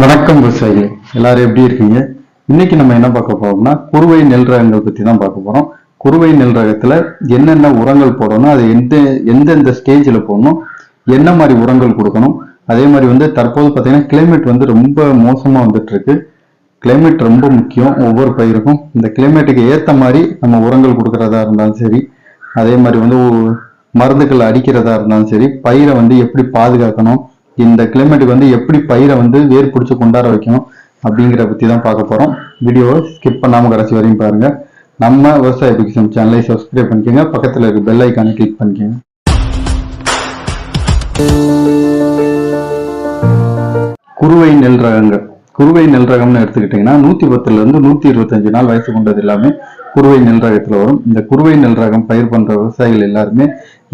வணக்கம் விவசாயிகளே. எல்லாரும் எப்படி இருக்கீங்க? இன்னைக்கு நம்ம என்ன பார்க்க போறோம்னா குறுவை நெல் ரகங்கள் பத்தி தான் பார்க்க போறோம். குறுவை நெல் ரகத்துல என்னென்ன உரங்கள் போடணும் அது எந்த எந்தெந்த ஸ்டேஜ்ல போடணும் என்ன மாதிரி உரங்கள் கொடுக்கணும் அதே மாதிரி வந்து தற்போது பார்த்தீங்கன்னா கிளைமேட் வந்து ரொம்ப மோசமா வந்துட்டு இருக்கு கிளைமேட் ரொம்ப முக்கியம் ஒவ்வொரு பயிருக்கும். இந்த கிளைமேட்டுக்கு ஏத்த மாதிரி நம்ம உரங்கள் கொடுக்கறதா இருந்தாலும் சரி அதே மாதிரி வந்து மருந்துகள் அடிக்கிறதா இருந்தாலும் சரி பயிரை வந்து எப்படி பாதுகாக்கணும் இந்த கிளைமேட்டுக்கு வந்து எப்படி பயிரை வந்து வேர் பிடிச்சி கொண்டாட வைக்கணும் அப்படிங்கிற பத்தி தான் பார்க்க போறோம். வீடியோவை ஸ்கிப் பண்ணாம கடைசி வரையும் பாருங்க. நம்ம விவசாய பிக்சம் சேனலை சப்ஸ்கிரைப் பண்ணிக்கோங்க. பக்கத்துல இருக்க பெல் ஐக்கானை கிளிக் பண்ணிக்கோங்க. குறுவை நெல் ரகங்கள். குறுவை நெல் ரகம்னு எடுத்துக்கிட்டிங்கன்னா நூத்தி பத்துல இருந்து நூத்தி இருபத்தஞ்சு நாள் வயசு கொண்டது எல்லாமே குறுவை நெல் ரகத்துல வரும். இந்த குறுவை நெல் ரகம் பயிர் பண்ற விவசாயிகள் எல்லாருமே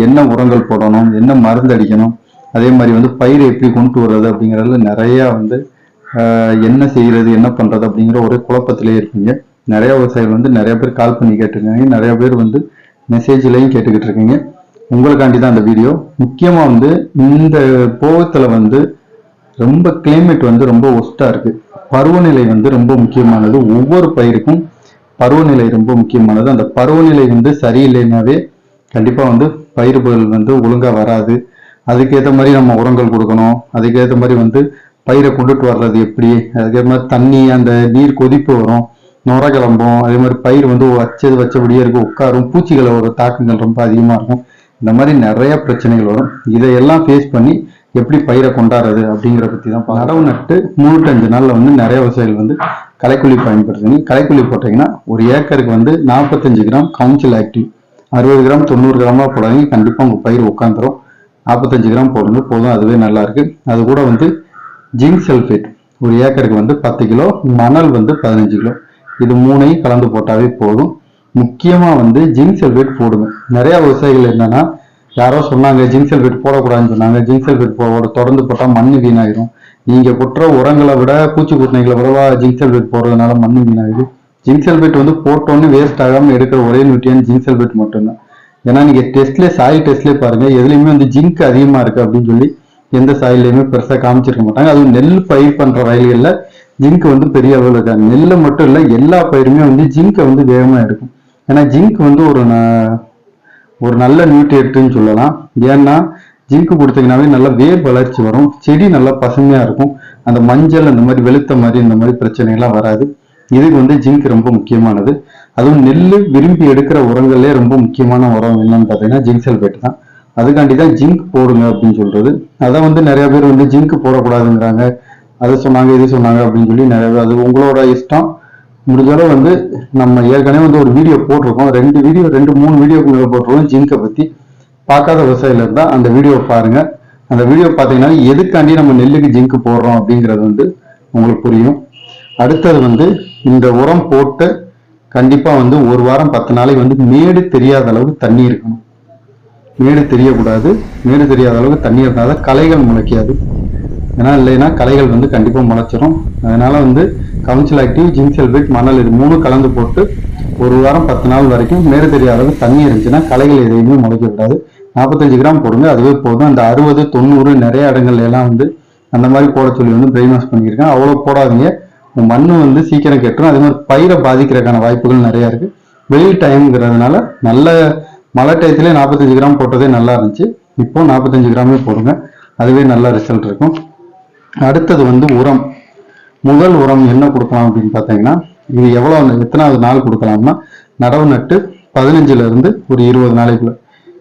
என்ன உரங்கள் போடணும் என்ன மருந்து அடிக்கணும் அதே மாதிரி வந்து பயிர் எப்படி கொண்டு வர்றது அப்படிங்கறதுல நிறைய வந்து என்ன செய்யறது என்ன பண்றது அப்படிங்கிற ஒரு குழப்பத்திலே இருப்பீங்க. நிறைய விவசாயிகள் வந்து நிறைய பேர் கால் பண்ணி கேட்டிருக்காங்க. நிறைய பேர் வந்து மெசேஜ்லையும் கேட்டுக்கிட்டு இருக்கீங்க. உங்களுக்காண்டி தான் அந்த வீடியோ முக்கியமா வந்து இந்த போகத்துல வந்து ரொம்ப கிளைமேட் வந்து ரொம்ப ஒஸ்டா இருக்கு. பருவநிலை வந்து ரொம்ப முக்கியமானது. ஒவ்வொரு பயிருக்கும் பருவநிலை ரொம்ப முக்கியமானது. அந்த பருவநிலை வந்து சரியில்லைனாவே கண்டிப்பா வந்து பயிர்கள் வந்து ஒழுங்கா வராது. அதுக்கேற்ற மாதிரி நம்ம உரங்கள் கொடுக்கணும். அதுக்கேற்ற மாதிரி வந்து பயிரை கொண்டுட்டு வர்றது எப்படி? அதுக்கேற்ற மாதிரி தண்ணி அந்த நீர் கொதிப்பு வரும். நுர கிளம்பும். அதே மாதிரி பயிர் வந்து வச்சது வச்சபடியே இருக்கும் உட்காரும். பூச்சிகளோட தாக்கங்கள் ரொம்ப அதிகமாக இருக்கும். இந்த மாதிரி நிறைய பிரச்சனைகள் வரும். இதையெல்லாம் ஃபேஸ் பண்ணி எப்படி பயிரை கொண்டாடுறது அப்படிங்கிற பற்றி தான் நடவு நட்டு முன்னூற்றஞ்சு நாளில் வந்து நிறைய விவசாயிகள் வந்து களைக்குழி பயன்படுத்துங்க களைக்குழி போட்டீங்கன்னா ஒரு ஏக்கருக்கு வந்து நாற்பத்தஞ்சு கிராம் கவுன்சில் ஆக்டிவ் அறுபது கிராம் தொண்ணூறு கிராமாக போடாதீங்க. கண்டிப்பாக உங்கள் பயிர் உட்காந்துரும் நாற்பத்தஞ்சு கிராம் போடுங்க. போதும் அதுவே நல்லா இருக்கு அது கூட வந்து ஜிங்க் சல்ஃபேட் ஒரு ஏக்கருக்கு வந்து பத்து கிலோ மணல் வந்து பதினஞ்சு கிலோ. இது மூணையும் கலந்து போட்டாவே போதும். முக்கியமா வந்து ஜிங்க் சல்ஃபேட் போடுங்க. நிறைய விவசாயிகள் என்னன்னா யாரோ சொன்னாங்க ஜிங்க் சல்ஃபேட் போடக்கூடாதுன்னு சொன்னாங்க. ஜிங்க் சல்ஃபேட் போட தொடர்ந்து போட்டா மண்ணு வீணாயிரும். நீங்க கொட்டுற உரங்களை விட பூச்சி குட்டினைகளை விடவா ஜிங்க் சல்ஃபேட் போடுறதுனால மண்ணு வீணாகுது? ஜிங்க் சல்ஃபேட் வந்து போட்டோன்னு வேஸ்ட் ஆகாம எடுக்கிற ஒரே நியூட்ரியன் ஜிங்க் சல்ஃபேட் மட்டும்தான். ஏன்னா நீங்க டெஸ்ட்ல சாயில் டெஸ்ட்லயே பாருங்க எதுலயுமே வந்து ஜிங்க் அதிகமா இருக்கு அப்படின்னு சொல்லி எந்த சாயிலையுமே பெருசா காமிச்சிருக்க மாட்டாங்க. அதுவும் நெல் பயிர் பண்ற வயல்கள்ல ஜிங்க் வந்து பெரிய அளவில் இருக்காது. நெல்லை மட்டும் இல்ல எல்லா பயிருமே வந்து ஜிங்கை வந்து வேகமா எடுக்கும். ஏன்னா ஜிங்க் வந்து ஒரு ந- ஒரு நல்ல நியூட்ரியன்ட்னு சொல்லலாம். ஏன்னா ஜிங்க் கொடுத்தீங்கன்னாவே நல்லா வேர் வளர்ச்சி வரும். செடி நல்லா பசுமையா இருக்கும். அந்த மஞ்சள் அந்த மாதிரி வெளுத்த மாதிரி இந்த மாதிரி பிரச்சனை எல்லாம் வராது. இதுக்கு வந்து ஜிங்க் ரொம்ப முக்கியமானது. அதுவும் நெல் விரும்பி எடுக்கிற உரங்கள்லேயே ரொம்ப முக்கியமான உரம் என்னன்னு பார்த்தீங்கன்னா ஜிங்க் சல்பேட் தான். அதுக்காண்டி தான் ஜிங்க் போடுங்க அப்படின்னு சொல்றது. அதை வந்து நிறைய பேர் வந்து ஜிங்க் போடக்கூடாதுங்கிறாங்க. அதை சொன்னாங்க இது சொன்னாங்க அப்படின்னு சொல்லி நிறைய பேர் அது உங்களோட இஷ்டம். முடிஞ்ச வந்து நம்ம ஏற்கனவே வந்து ஒரு வீடியோ போட்டிருக்கோம். ரெண்டு வீடியோ ரெண்டு மூணு வீடியோக்கு மேலே போட்டிருக்கோம் ஜிங்கை பற்றி பார்க்காத விவசாயில இருந்தால் அந்த வீடியோ பாருங்க. அந்த வீடியோ பார்த்தீங்கன்னா எதுக்காண்டி நம்ம நெல்லுக்கு ஜிங்க் போடுறோம் அப்படிங்கிறது வந்து உங்களுக்கு புரியும். அடுத்தது வந்து இந்த உரம் போட்டு கண்டிப்பாக வந்து ஒரு வாரம் பத்து நாளைக்கு வந்து மேடு தெரியாத அளவுக்கு தண்ணி இருக்கணும். மேடு தெரியக்கூடாது. மேடு தெரியாத அளவுக்கு தண்ணி இருந்தால் தான் களைகள் முளைக்காது. ஏன்னா இல்லைன்னா களைகள் வந்து கண்டிப்பாக முளைச்சிரும். அதனால வந்து கவுன்சில் ஆக்டிவ் ஜிங்க் சல்பேட் மணல் இது மூணு கலந்து போட்டு ஒரு வாரம் பத்து நாள் வரைக்கும் மேடு தெரியாத அளவுக்கு தண்ணி இருந்துச்சுன்னா களைகள் எதையுமே முளைக்க விடாது நாற்பத்தஞ்சு கிராம் போடுங்க. அதுவே போதும். அந்த அறுபது தொண்ணூறு நிறைய இடங்கள்ல எல்லாம் வந்து அந்த மாதிரி போட சொல்லி வந்து பிரெயின் வாஷ் பண்ணியிருக்கேன் அவ்வளோ போடாதீங்க. மண்ணு வந்து சீக்கிரம் கெட்டுரும். அதே மாதிரி பயிரை பாதிக்கிறதுக்கான வாய்ப்புகள் நிறைய இருக்கு. வெயில் டைம்ங்கிறதுனால நல்ல மழை டயத்திலே நாற்பத்தஞ்சு கிராம் போட்டதே நல்லா இருந்துச்சு. இப்போ நாற்பத்தஞ்சு கிராமே போடுங்க. அதுவே நல்ல ரிசல்ட் இருக்கும். அடுத்தது வந்து உரம். முதல் உரம் என்ன கொடுக்கலாம் அப்படின்னு பார்த்தீங்கன்னா இது எவ்வளவு எத்தனாவது நாள் கொடுக்கலாம்னா நடவு நட்டு பதினஞ்சுல இருந்து ஒரு இருபது நாளைக்குள்ள.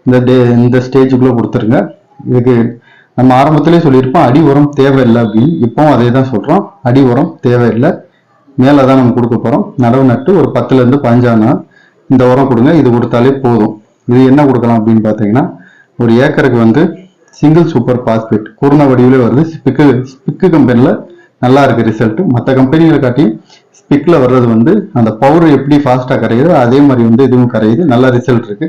இந்த டே இந்த ஸ்டேஜுக்குள்ள கொடுத்துருங்க. இதுக்கு நம்ம ஆரம்பத்திலே சொல்லியிருப்போம் அடி உரம் தேவையில்லை அப்படின்னு. இப்போவும் அதே தான் சொல்றோம். அடி உரம் தேவையில்லை. மேலே தான் நம்ம கொடுக்க போறோம். நடவு நட்டு ஒரு பத்துல இருந்து நாள் இந்த உரம் கொடுங்க இது கொடுத்தாலே போதும். இது என்ன கொடுக்கலாம் அப்படின்னு பார்த்தீங்கன்னா ஒரு ஏக்கருக்கு வந்து சிங்கிள் சூப்பர் பாஸ்பேட் குருண வடிவிலே வருது. ஸ்பிக்கு ஸ்பிக்கு கம்பெனியில் நல்லா இருக்கு ரிசல்ட் மற்ற கம்பெனிகளை காட்டியும் ஸ்பிக்கில் வர்றது வந்து அந்த பவுடர் எப்படி ஃபாஸ்ட்டாக கரையுதோ அதே மாதிரி வந்து இதுவும் கரையுது. நல்ல ரிசல்ட் இருக்கு.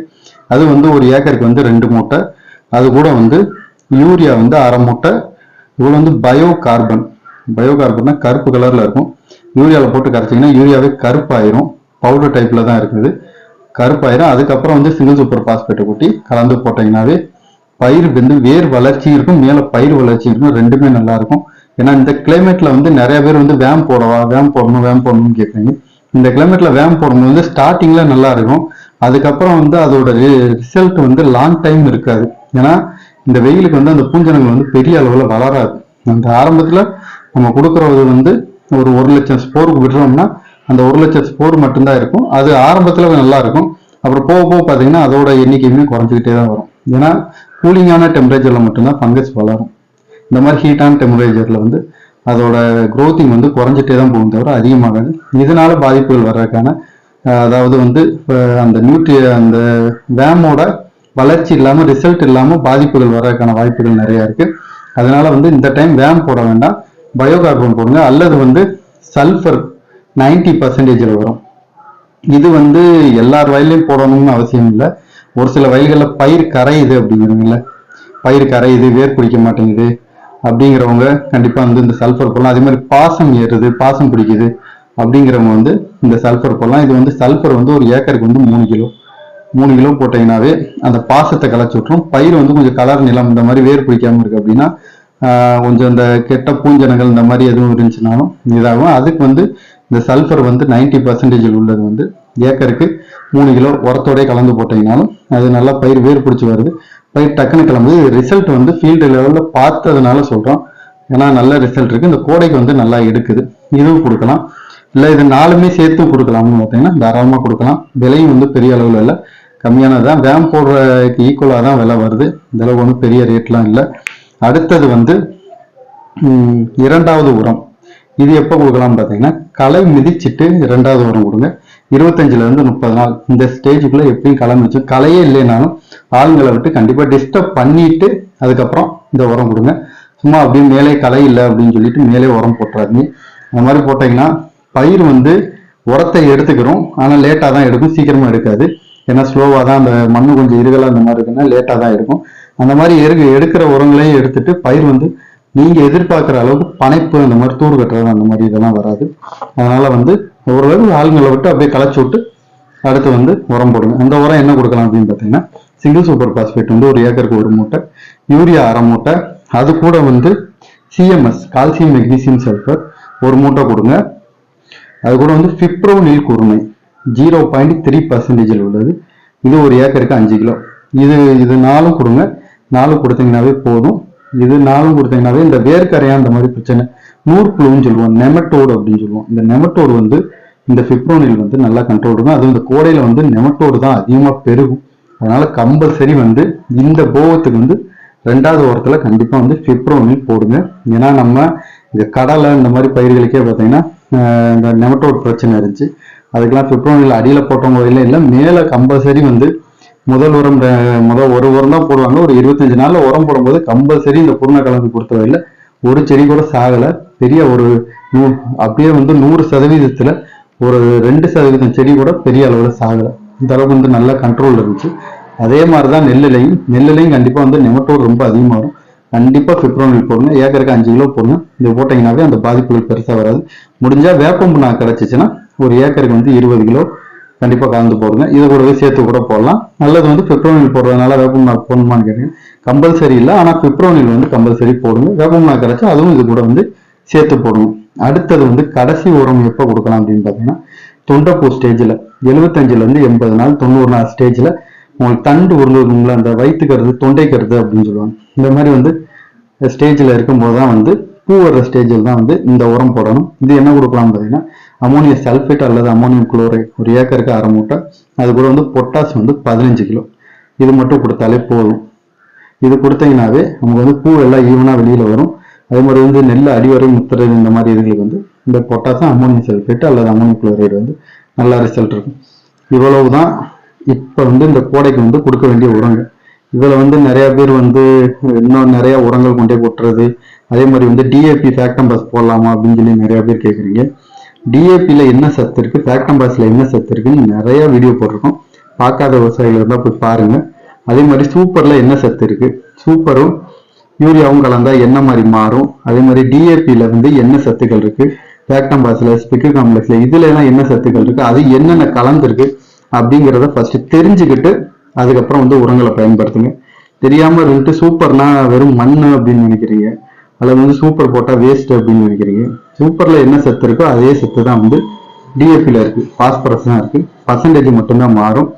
அது வந்து ஒரு ஏக்கருக்கு வந்து ரெண்டு மூட்டை. அது கூட வந்து யூரியா வந்து அரை மூட்டை இவ்வளோ வந்து பயோ கார்பன் பயோ கார்பன்னா கருப்பு கலர்ல இருக்கும். யூரியாவில் போட்டு கரைச்சிங்கன்னா யூரியாவே கருப்பாயிரும். பவுடர் டைப்ல தான் இருக்குது. கருப்பாயிரும். அதுக்கப்புறம் வந்து சிங்கிள் சூப்பர் பாஸ்பேட்டை கூட்டி கலந்து போட்டீங்கன்னாவே பயிர் வந்து வேர் வளர்ச்சி இருக்கும். மேலே பயிர் வளர்ச்சி இருக்கும். ரெண்டுமே நல்லா இருக்கும். ஏன்னா இந்த கிளைமேட்ல வந்து நிறைய பேர் வந்து வேம் போடவா வேம் போடணும் வேம் போடணும்னு கேட்குறீங்க. இந்த கிளைமேட்ல வேம் போடும்போது வந்து ஸ்டார்டிங்ல நல்லா இருக்கும். அதுக்கப்புறம் வந்து அதோட ரிசல்ட் வந்து லாங் டைம் இருக்காது. ஏன்னா இந்த வெயிலுக்கு வந்து அந்த பூஞ்சனங்கள் வந்து பெரிய அளவில் வளராது. அந்த ஆரம்பத்தில் நம்ம கொடுக்குறது வந்து ஒரு ஒரு லட்சம் ஸ்போருக்கு விடுறோம்னா அந்த ஒரு லட்சம் ஸ்போர் மட்டும்தான் இருக்கும். அது ஆரம்பத்தில் நல்லா இருக்கும். அப்புறம் போக போக பார்த்தீங்கன்னா அதோட எண்ணிக்கையுமே குறைஞ்சிக்கிட்டே தான் வரும். ஏன்னா கூலிங்கான டெம்பரேச்சரில் மட்டும்தான் ஃபங்கஸ் வளரும். இந்த மாதிரி ஹீட்டான டெம்பரேச்சரில் வந்து அதோட க்ரோத்திங் வந்து குறைஞ்சிட்டே தான் போகும் தவிர அதிகமாகாது. இதனால பாதிப்புகள் வர்றதுக்கான அதாவது வந்து அந்த நியூட்ரி அந்த வேமோட வளர்ச்சி இல்லாமல் ரிசல்ட் இல்லாமல் பாதிப்புகள் வர்றதுக்கான வாய்ப்புகள் நிறையா இருக்கு. அதனால வந்து இந்த டைம் வேம் போட வேண்டாம். பயோகார்பன் போடுங்க. அல்லது வந்து சல்ஃபர் 90% பர்சன்டேஜில் வரும். இது வந்து எல்லார் வயல்லையும் போடணும்னு அவசியம் இல்லை. ஒரு சில வயல்களில் பயிர் கரையுது அப்படிங்கிறவங்கள பயிர் கரையுது வேர் பிடிக்க மாட்டேங்குது அப்படிங்கிறவங்க கண்டிப்பாக வந்து இந்த சல்ஃபர் போடலாம். அதே மாதிரி பாசம் ஏறுது பாசம் பிடிக்குது அப்படிங்கிறவங்க வந்து இந்த சல்ஃபர் போடலாம். இது வந்து சல்ஃபர் வந்து ஒரு ஏக்கருக்கு வந்து மூணு கிலோ. மூணு கிலோ போட்டீங்கன்னாவே அந்த பாசத்தை களைச்சி விட்டுரும் பயிர் வந்து கொஞ்சம் கலர் நிலம் இந்த மாதிரி வேர் பிடிக்காம இருக்கு அப்படின்னா ஆஹ் கொஞ்சம் இந்த கெட்ட பூஞ்சனங்கள் இந்த மாதிரி எதுவும் இருந்துச்சுனாலும் இதாகும். அதுக்கு வந்து இந்த சல்ஃபர் வந்து 90% பர்சன்டேஜில் உள்ளது வந்து ஏக்கருக்கு மூணு கிலோ உரத்தோடய கலந்து போட்டீங்கனாலும் அது நல்லா பயிர் வேர் பிடிச்சி வருது. பயிர் டக்குன்னு கிளம்புது. ரிசல்ட் வந்து ஃபீல்டு லெவலில் பார்த்ததுனால சொல்கிறோம் ஏன்னா நல்ல ரிசல்ட் இருக்கு. இந்த கோடைக்கு வந்து நல்லா எடுக்குது. இதுவும் கொடுக்கலாம். இல்லை இது நாலுமே சேர்த்து கொடுக்கலாம்னு பார்த்தீங்கன்னா தாராளமாக கொடுக்கலாம். விலையும் வந்து பெரிய அளவில் இல்லை. கம்மியானது தான் வேம் போடுறதுக்கு ஈக்குவலாக தான் விலை வருது. இந்த ஒன்றும் பெரிய ரேட்லாம் இல்லை. அடுத்தது வந்து இரண்டாவது உரம். இது எப்போ கொடுக்கலாம் பார்த்தீங்கன்னா களை மிதிச்சிட்டு இரண்டாவது உரம் கொடுங்க. இருபத்தஞ்சிலேருந்து முப்பது நாள். இந்த ஸ்டேஜுக்குள்ளே எப்பயும் களை மிதிச்சு களையே இல்லைனாலும் ஆளுங்களை விட்டு கண்டிப்பாக டிஸ்டர்ப் பண்ணிட்டு அதுக்கப்புறம் இந்த உரம் கொடுங்க. சும்மா அப்படியே மேலே களை இல்லை அப்படின்னு சொல்லிட்டு மேலே உரம் போட்டுறாதீங்க. அந்த மாதிரி போட்டீங்கன்னா பயிர் வந்து உரத்தை எடுத்துக்கிறோம். ஆனால் லேட்டாக தான் எடுக்கும். சீக்கிரமாக எடுக்காது. ஏன்னா ஸ்லோவாக தான் அந்த மண்ணு கொஞ்சம் இருகலாக அந்த மாதிரி இருக்குன்னா லேட்டாக தான் இருக்கும். அந்த மாதிரி எடுக்க எடுக்கிற உரங்களையும் எடுத்துட்டு பயிர் வந்து நீங்கள் எதிர்பார்க்குற அளவுக்கு பனைப்பு அந்த மாதிரி தூர் கட்டுறது அந்த மாதிரி இதெல்லாம் வராது. அதனால வந்து ஓரளவு ஆளுங்களை விட்டு அப்படியே களைச்சி விட்டு அடுத்து வந்து உரம் போடுங்க அந்த உரம் என்ன கொடுக்கலாம் அப்படின்னு பார்த்தீங்கன்னா சிங்கிள் சூப்பர் பாஸ்பேட் வந்து ஒரு ஏக்கருக்கு ஒரு மூட்டை யூரியா அரை மூட்டை அது கூட வந்து சிஎம்எஸ் கால்சியம் மெக்னீசியம் சல்ஃபர் ஒரு மூட்டை கொடுங்க. அது கூட வந்து ஃபிப்ரோ நீர் குருமை. ஜீரோ பாயிண்ட் த்ரீ பர்சன்டேஜில் உள்ளது. இது ஒரு ஏக்கருக்கு அஞ்சு கிலோ. இது இது நாலும் கொடுங்க. நாலும் கொடுத்தீங்கன்னாவே போதும். இது நாலும் கொடுத்தீங்கன்னாவே இந்த வேர்க்கரையா அந்த மாதிரி பிரச்சனை. நூற்புழுன்னு சொல்லுவோம். நெமட்டோடு அப்படின்னு சொல்லுவோம். இந்த நெமட்டோடு வந்து இந்த ஃபிப்ரோனில் வந்து நல்லா கண்ட்ரோல் இருக்கும். அதுவும் இந்த கோடையில் வந்து நெமட்டோடு தான் அதிகமாக பெருகும். அதனால கம்பல்சரி வந்து இந்த போகத்துக்கு வந்து ரெண்டாவது ஓரத்தில் கண்டிப்பாக வந்து ஃபிப்ரோனில் போடுங்க. ஏன்னா நம்ம இந்த கடலை இந்த மாதிரி பயிர்களுக்கே பார்த்தீங்கன்னா இந்த நெமட்டோட் பிரச்சனை இருந்துச்சு. அதுக்கெல்லாம் பிப்ரவரியில் அடியில் போட்டவங்க வரையில இல்லை மேலே கம்பல்சரி வந்து முதல் உரம் முதல் ஒரு உரம் தான் போடுவாங்க. ஒரு இருபத்தஞ்சு நாளில் உரம் போடும்போது கம்பல்சரி இந்த குருணை கலந்து கொடுத்த வரையில ஒரு செடி கூட சாகலை. பெரிய ஒரு நூ அப்படியே வந்து நூறு சதவீதத்தில் ஒரு ரெண்டு சதவீதம் செடி கூட பெரிய அளவில் சாகலை. இந்த அளவுக்கு வந்து நல்ல கண்ட்ரோல் இருந்துச்சு. அதே மாதிரி தான் நெல்லுலையும். நெல்லுலையும் கண்டிப்பாக வந்து நெமட்டோடு ரொம்ப அதிகமாக வரும். கண்டிப்பாக பிப்ரவரியில் போடுங்க ஏக்கருக்கு அஞ்சு கிலோ போடுங்க இது போட்டிங்கனாவே அந்த பாதிப்புகள் பெருசாக வராது. முடிஞ்சால் வேப்பம்பு நான் கிடச்சிச்சின்னா ஒரு ஏக்கருக்கு வந்து இருபது கிலோ கண்டிப்பாக கலந்து போடுங்க. இதை கூடவே சேர்த்து கூட போடலாம். நல்லது வந்து பிப்ரோனில் போடுறதுனால வேப்பம் போடணுமான்னு கேட்டீங்க. கம்பல்சரி இல்லை ஆனால் பிப்ரோனில் வந்து கம்பல்சரி போடுங்க. வேப்பம் கிடச்சா அதுவும் இது கூட வந்து சேர்த்து போடுங்க அடுத்தது வந்து கடைசி உரம் எப்போ கொடுக்கலாம் அப்படின்னு பார்த்தீங்கன்னா தொண்டைப்பூ ஸ்டேஜில் எழுபத்தஞ்சிலேருந்து எண்பது நாள் தொண்ணூறு நாள் ஸ்டேஜில் உங்களுக்கு தண்டு உருளுங்களா அந்த வயிற்று கருது தொண்டை கருது அப்படின்னு சொல்லுவாங்க. இந்த மாதிரி வந்து ஸ்டேஜில் இருக்கும்போது தான் வந்து பூ வர்ற ஸ்டேஜில் தான் வந்து இந்த உரம் போடணும். இது என்ன கொடுக்கலாம்னு பார்த்தீங்கன்னா அமோனியம் சல்ஃபேட் அல்லது அமோனியம் குளோரைட் ஒரு ஏக்கருக்கு அரை மூட்டை. அது கூட வந்து பொட்டாஸ் வந்து பதினஞ்சு கிலோ. இது மட்டும் கொடுத்தாலே போதும். இது கொடுத்தீங்கன்னாவே நமக்கு வந்து பூ எல்லாம் ஈவனாக வெளியில் வரும். அதே மாதிரி வந்து நெல் அடிவரை முத்துறது இந்த மாதிரி இதுகளுக்கு வந்து இந்த பொட்டாசம் அமோனியம் சல்ஃபேட் அல்லது அமோனியம் குளோரைடு வந்து நல்ல ரிசல்ட் இருக்கும். இவ்வளவு தான் இப்போ வந்து இந்த கோடைக்கு வந்து கொடுக்க வேண்டிய உரங்கள் இதில் வந்து நிறைய பேர் வந்து இன்னும் நிறைய உரங்கள் கொண்டே கொட்டுறது. அதே மாதிரி வந்து டிஏபி ஃபேக்டம்பஸ் போடலாமா அப்படின்னு சொல்லி நிறைய பேர் கேட்குறீங்க டிஏபியில் என்ன சத்து இருக்குது ஃபேக்டம்பஸில் என்ன சத்து இருக்குன்னு நிறையா வீடியோ போட்டிருக்கோம். பார்க்காத விவசாயிகள் இருந்தால் போய் பாருங்கள் அதே மாதிரி சூப்பரில் என்ன சத்து இருக்கு? சூப்பரும் யூரியாவும் கலந்தால் என்ன மாதிரி மாறும்? அதே மாதிரி டிஏபியில் வந்து என்ன சத்துக்கள் இருக்குது ஃபேக்டம்பாஸ்ல ஸ்பிக்கு காம்ப்ளெக்ஸில் இதுல எல்லாம் என்ன சத்துக்கள் இருக்குது அது என்னென்ன கலந்துருக்கு? அப்படிங்கிறத ஃபஸ்ட்டு தெரிஞ்சுக்கிட்டு அதுக்கப்புறம் வந்து உரங்களை பயன்படுத்துங்க. தெரியாமல் இருந்துட்டு சூப்பர்னா வெறும் மண் அப்படின்னு நினைக்கிறீங்க. அதில் வந்து சூப்பர் போட்டால் வேஸ்ட் அப்படின்னு நினைக்கிறீங்க. சூப்பரில் என்ன சத்து இருக்கோ அதே சத்து தான் வந்து டிஎஃபியில் இருக்குது பாஸ்பரஸ் தான் இருக்குது பர்சன்டேஜ் மட்டும்தான் மாறும்.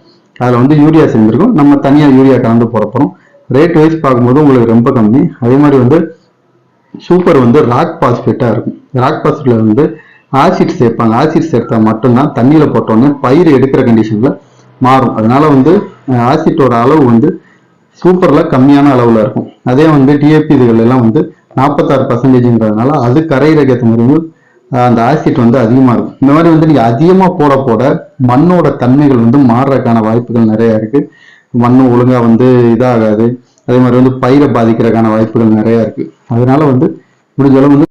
அதில் வந்து யூரியா சேர்ந்துருக்கும். நம்ம தனியாக யூரியா கலந்து போகிறப்போம் ரேட் வைஸ் பார்க்கும்போது உங்களுக்கு ரொம்ப கம்மி. அதே மாதிரி வந்து சூப்பர் வந்து ராக் பாஸ்பேட்டாக இருக்கும். ராக் பாஸ்பேட்டில் வந்து ஆசிட் சேர்ப்பாங்க. ஆசிட் சேர்த்தா மட்டும்தான் தண்ணியில் போட்டோன்னே பயிர் எடுக்கிற கண்டிஷனில் மாறும். அதனால வந்து ஆசிட்டோட அளவு வந்து சூப்பரில் கம்மியான அளவில் இருக்கும். அதே வந்து டிஏபி இதுகள் எல்லாம் வந்து நாற்பத்தாறு பர்சன்டேஜ்ங்கிறதுனால அது கரையிறக்கு ஏற்ற மாதிரி அந்த ஆசிட் வந்து அதிகமாக இருக்கும். இந்த மாதிரி வந்து நீங்கள் அதிகமாக போட போட மண்ணோட தன்மைகள் வந்து மாறுறதுக்கான வாய்ப்புகள் நிறையா இருக்குது மண்ணு ஒழுங்காக வந்து இதாகாது. அதே மாதிரி வந்து பயிரை பாதிக்கிறதுக்கான வாய்ப்புகள் நிறையா இருக்குது அதனால வந்து முடிஞ்சளவு வந்து